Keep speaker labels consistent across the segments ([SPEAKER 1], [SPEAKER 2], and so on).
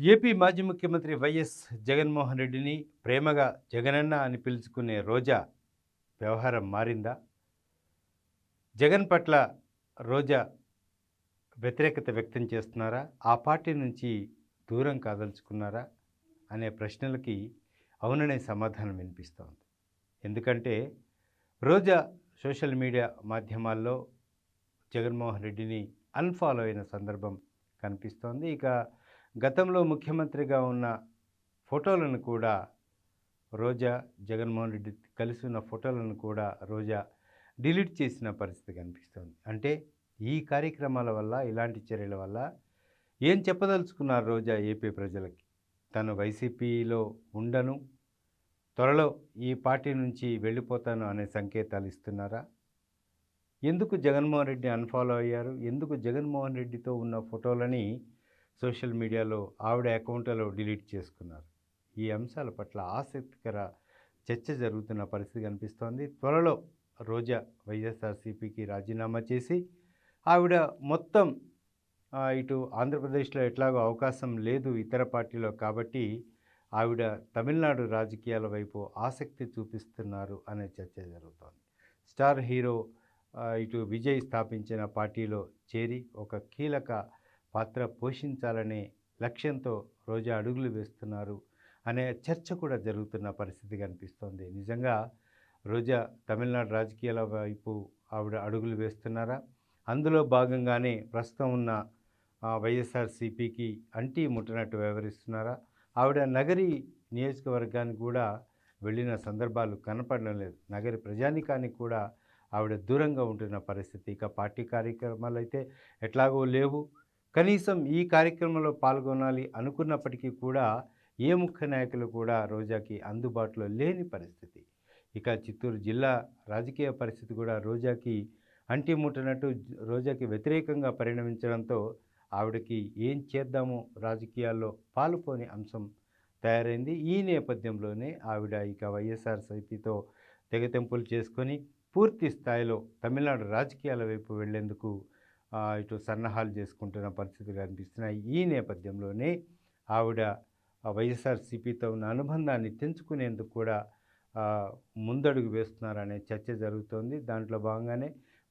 [SPEAKER 1] AP మాజీ ముఖ్యమంత్రి YS Jaganmohan రెడ్డిని ప్రేమగా జగనన్న అని పిలుచుకునే రోజా వ్యవహారం మారిందా? జగన్ పట్ల రోజా వ్యతిరేకత వ్యక్తం చేస్తున్నారా? ఆ పార్టీ నుంచి దూరం కాదలుచుకున్నారా? అనే ప్రశ్నలకి అవుననే సమాధానం వినిపిస్తోంది ఎందుకంటే రోజా సోషల్ మీడియా మాధ్యమాల్లో జగన్మోహన్ రెడ్డిని అన్ఫాలో అయిన సందర్భం కనిపిస్తోంది. ఇక గతంలో ముఖ్యమంత్రిగా ఉన్న ఫోటోలను కూడా రోజా జగన్మోహన్ రెడ్డి కలిసి ఉన్న ఫోటోలను కూడా రోజా డిలీట్ చేసిన పరిస్థితి కనిపిస్తుంది. అంటే ఈ కార్యక్రమాల వల్ల ఇలాంటి చర్యల వల్ల ఏం చెప్పదలుచుకున్నారు రోజా ఏపీ ప్రజలకి? తను వైసీపీలో ఉండను త్వరలో ఈ పార్టీ నుంచి వెళ్ళిపోతాను అనే సంకేతాలు ఇస్తున్నారా? ఎందుకు జగన్మోహన్ రెడ్డి అన్ఫాలో అయ్యారు? ఎందుకు జగన్మోహన్ రెడ్డితో ఉన్న ఫోటోలని సోషల్ మీడియాలో ఆవిడ అకౌంట్లలో డిలీట్ చేసుకున్నారు. ఈ అంశాల పట్ల ఆసక్తికర చర్చ జరుగుతున్న పరిస్థితి కనిపిస్తోంది. త్వరలో రోజా వైఎస్ఆర్సీపీకి రాజీనామా చేసి ఆవిడ మొత్తం ఇటు ఆంధ్రప్రదేశ్లో ఎట్లాగో అవకాశం లేదు ఇతర పార్టీలో కాబట్టి ఆవిడ తమిళనాడు రాజకీయాల వైపు ఆసక్తి చూపిస్తున్నారు అనే చర్చ జరుగుతోంది. స్టార్ హీరో ఇటు విజయ్ స్థాపించిన పార్టీలో చేరి ఒక కీలక పాత్ర పోషించాలనే లక్ష్యంతో రోజా అడుగులు వేస్తున్నారు అనే చర్చ కూడా జరుగుతున్న పరిస్థితి కనిపిస్తోంది నిజంగా రోజా తమిళనాడు రాజకీయాల వైపు ఆవిడ అడుగులు వేస్తున్నారా? అందులో భాగంగానే ప్రస్తుతం ఉన్న వైఎస్ఆర్సీపీకి అంటీ ముట్టనట్టు వ్యవహరిస్తున్నారా? ఆవిడ నగరి నియోజకవర్గానికి కూడా వెళ్ళిన సందర్భాలు కనపడడం లేదు. నగరి ప్రజానికానికి కూడా ఆవిడ దూరంగా ఉంటున్న పరిస్థితి. ఇక పార్టీ కార్యక్రమాలు అయితే ఎట్లాగో లేవు. కనీసం ఈ కార్యక్రమంలో పాల్గొనాలి అనుకున్నప్పటికీ కూడా ఏ ముఖ్య నాయకులు కూడా రోజాకి అందుబాటులో లేని పరిస్థితి. ఇక చిత్తూరు జిల్లా రాజకీయ పరిస్థితి కూడా రోజాకి అంటి ముట్టనట్టు రోజాకి వ్యతిరేకంగా పరిణమించడంతో ఆవిడకి ఏం చేద్దామో రాజకీయాల్లో పాలుపోని అంశం తయారైంది. ఈ నేపథ్యంలోనే ఆవిడ ఇక వైఎస్ఆర్సీపీతో తెగతెంపులు చేసుకొని పూర్తి స్థాయిలో తమిళనాడు రాజకీయాల వైపు వెళ్ళేందుకు ఇటు సన్నాహాలు చేసుకుంటున్న పరిస్థితులు కనిపిస్తున్నాయి. ఈ నేపథ్యంలోనే ఆవిడ వైఎస్ఆర్సీపీతో ఉన్న అనుబంధాన్ని తెంచుకునేందుకు కూడా ముందడుగు వేస్తున్నారనే చర్చ జరుగుతోంది. దాంట్లో భాగంగానే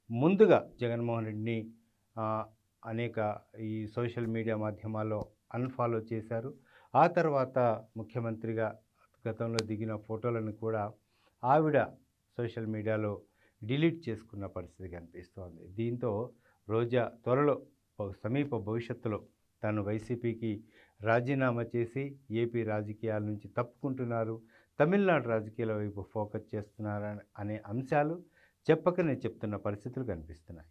[SPEAKER 1] ముందుగా జగన్మోహన్ రెడ్డిని అనేక ఈ సోషల్ మీడియా మాధ్యమాల్లో అన్ఫాలో చేశారు. ఆ తర్వాత ముఖ్యమంత్రిగా గతంలో దిగిన ఫోటోలను కూడా ఆవిడ సోషల్ మీడియాలో డిలీట్ చేసుకున్న పరిస్థితి కనిపిస్తోంది. దీంతో రోజా త్వరలో సమీప భవిష్యత్తులో తాను వైసీపీకి రాజీనామా చేసి ఏపీ రాజకీయాల నుంచి తప్పుకుంటున్నారు తమిళనాడు రాజకీయాల వైపు ఫోకస్ చేస్తున్నారు అనే అంశాలు చెప్పకనే చెప్తున్న పరిస్థితులు కనిపిస్తున్నాయి.